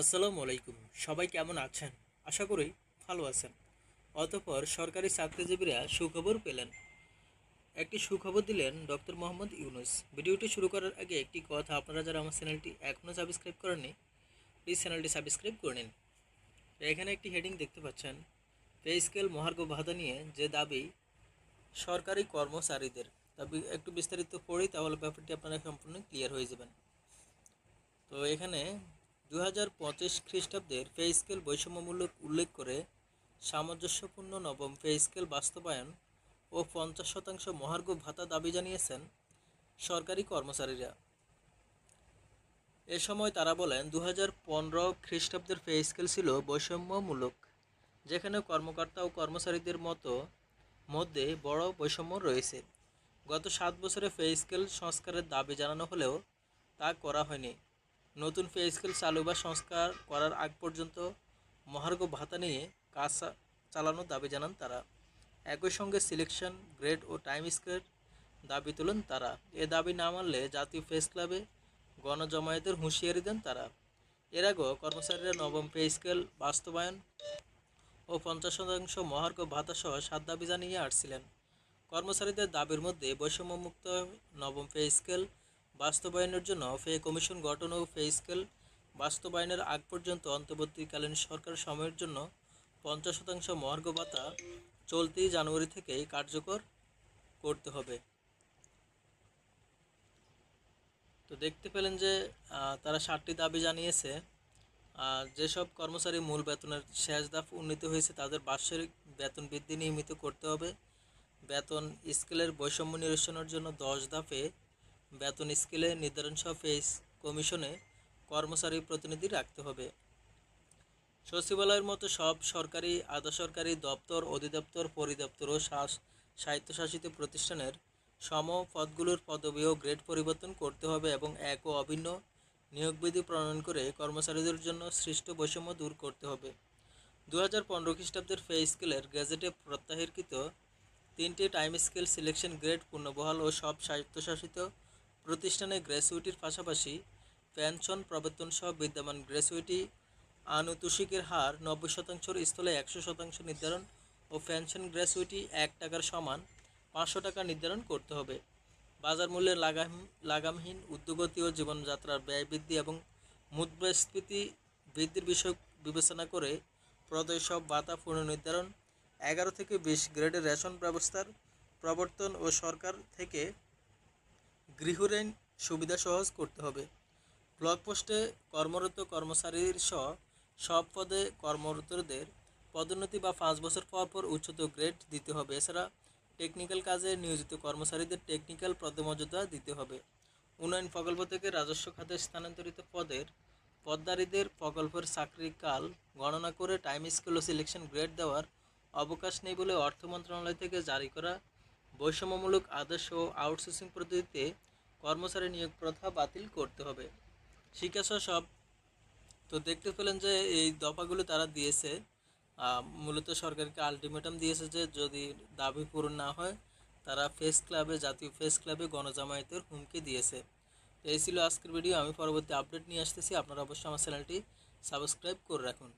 আসসালামু আলাইকুম। সবাই কেমন আছেন? আশা করি ভালো আছেন। অতঃপর সরকারি চাকরিজীবীরা সুখবর পেলেন। একটি সুখবর দিলেন ডক্টর মোহাম্মদ ইউনুস। ভিডিওটি শুরু করার আগে একটি কথা, আপনারা যারা আমার চ্যানেলটি এখনও সাবস্ক্রাইব করেননি প্লিজ চ্যানেলটি সাবস্ক্রাইব করে নিন। এখানে একটি হেডিং দেখতে পাচ্ছেন পে স্কেল মহার্ঘ ভাতা নিয়ে যে দাবি সরকারি কর্মচারীদের। দাবি একটু বিস্তারিত পড়ি, তাহলে ব্যাপারটি আপনারা সম্পূর্ণ ক্লিয়ার হয়ে যাবেন। তো এখানে দু হাজার পঁচিশ খ্রিস্টাব্দের পে স্কেল বৈষম্যমূলক উল্লেখ করে সামঞ্জস্যপূর্ণ নবম পে স্কেল বাস্তবায়ন ও পঞ্চাশ শতাংশ মহার্ঘ ভাতা দাবি জানিয়েছেন সরকারি কর্মচারীরা। এ সময় তারা বলেন দু হাজার পনেরো খ্রিস্টাব্দের পে স্কেল ছিল বৈষম্যমূলক, যেখানে কর্মকর্তা ও কর্মচারীদের মতো মধ্যে বড় বৈষম্য রয়েছে। গত সাত বছরে পে স্কেল সংস্কারের দাবি জানানো হলেও তা করা হয়নি। নতুন পে স্কেল চালু বা সংস্কার করার আগ পর্যন্ত মহার্ঘ ভাতা নিয়ে কাজ চালানোর দাবি জানান তারা। একই সঙ্গে সিলেকশন, গ্রেড ও টাইম স্কেল দাবি তোলেন তারা। এ দাবি না মানলে জাতীয় প্রেস ক্লাবে গণজমায়েতের হুঁশিয়ারি দেন তারা। এর আগেও কর্মচারীরা নবম পে স্কেল বাস্তবায়ন ও পঞ্চাশ শতাংশ মহার্ঘ ভাতা সহ সাত দাবি জানিয়ে আসছিলেন। কর্মচারীদের দাবির মধ্যে বৈষম্যমুক্ত নবম পে স্কেল বাস্তবায়নের জন্য ফে কমিশন গঠন ও ফে স্কেল বাস্তবায়নের আগ পর্যন্ত অন্তর্বর্তীকালীন সরকার সময়ের জন্য পঞ্চাশ শতাংশ মহার্ঘ ভাতা চলতি জানুয়ারি থেকেই কার্যকর করতে হবে। তো দেখতে পেলেন যে তারা ষাটটি দাবি জানিয়েছে। যেসব কর্মচারী মূল বেতনের শেষ দাফ উন্নীত হয়েছে, তাদের বাৎসরিক বেতন বৃদ্ধি নিয়মিত করতে হবে। বেতন স্কেলের বৈষম্য নিরসনের জন্য দশ ধাপে বেতন স্কেলে নির্ধারণ সহ ফেস কমিশনে কর্মচারী প্রতিনিধি রাখতে হবে। সচিবালয়ের মতো সব সরকারি, আধা সরকারি দপ্তর, অধিদপ্তর, পরিদপ্তর ও স্বায়ত্তশাসিত প্রতিষ্ঠানের সম পদগুলোর পদবি ও গ্রেড পরিবর্তন করতে হবে এবং এক ও অভিন্ন নিয়োগবিধি প্রণয়ন করে কর্মচারীদের জন্য সৃষ্ট বৈষম্য দূর করতে হবে। দু হাজার পনেরো খ্রিস্টাব্দের পে স্কেলের গেজেটে প্রত্যাহারকৃত তিনটি টাইম স্কেল সিলেকশন গ্রেড পুনর্বহাল ও সব স্বায়ত্তশাসিত প্রতিষ্ঠানে গ্র্যাচুইটির পাশাপাশি পেনশন প্রবর্তন সহ বিদ্যমান গ্র্যাচুইটি আনুতোষিকের হার নব্বই শতাংশের স্থলে একশো শতাংশ নির্ধারণ ও পেনশন গ্র্যাচুইটি এক টাকার সমান পাঁচশো টাকা নির্ধারণ করতে হবে। বাজার মূল্যের লাগাম, লাগামহীন উদ্যোগতি ও জীবনযাত্রার ব্যয় বৃদ্ধি এবং মুদ্রাস্ফীতি বৃদ্ধির বিষয় বিবেচনা করে প্রদয় সব ভাতা পুনর্নির্ধারণ, এগারো থেকে বিশ গ্রেডের রেশন ব্যবস্থার প্রবর্তন ও সরকার থেকে গৃহঋণ সুবিধা সহজ করতে হবে। ব্লক পোস্টে কর্মরত কর্মচারীর সহ সব পদে কর্মরতদের পদোন্নতি বা পাঁচ বছর পর পর উচ্চতর গ্রেড দিতে হবে। এছাড়া টেকনিক্যাল কাজে নিয়োজিত কর্মচারীদের টেকনিক্যাল পদমর্যাদা দিতে হবে। উন্নয়ন প্রকল্প থেকে রাজস্ব খাতে স্থানান্তরিত পদের পদধারীদের প্রকল্পের চাকরিকাল গণনা করে টাইম স্কেল ও সিলেকশন গ্রেড দেওয়ার অবকাশ নেই বলে অর্থ মন্ত্রণালয় থেকে জারি করা বৈষম্যমূলক আদেশ ও আউটসোর্সিং পদ্ধতিতে কর্মচারী নিয়োগ প্রথা বাতিল করতে হবে। শিক্ষাসহ সব। তো দেখতে পেলেন যে এই দফাগুলো তারা দিয়েছে। মূলত সরকারকে আলটিমেটাম দিয়েছে যে যদি দাবি পূরণ না হয়, তারা ফেস ক্লাবে জাতীয় ফেস ক্লাবে গণজামায়াতের হুমকি দিয়েছে। তো এই ছিল আজকের ভিডিও আমি পরবর্তী আপডেট নিয়ে আসতেছি। আপনারা অবশ্যই আমার চ্যানেলটি সাবস্ক্রাইব করে রাখুন।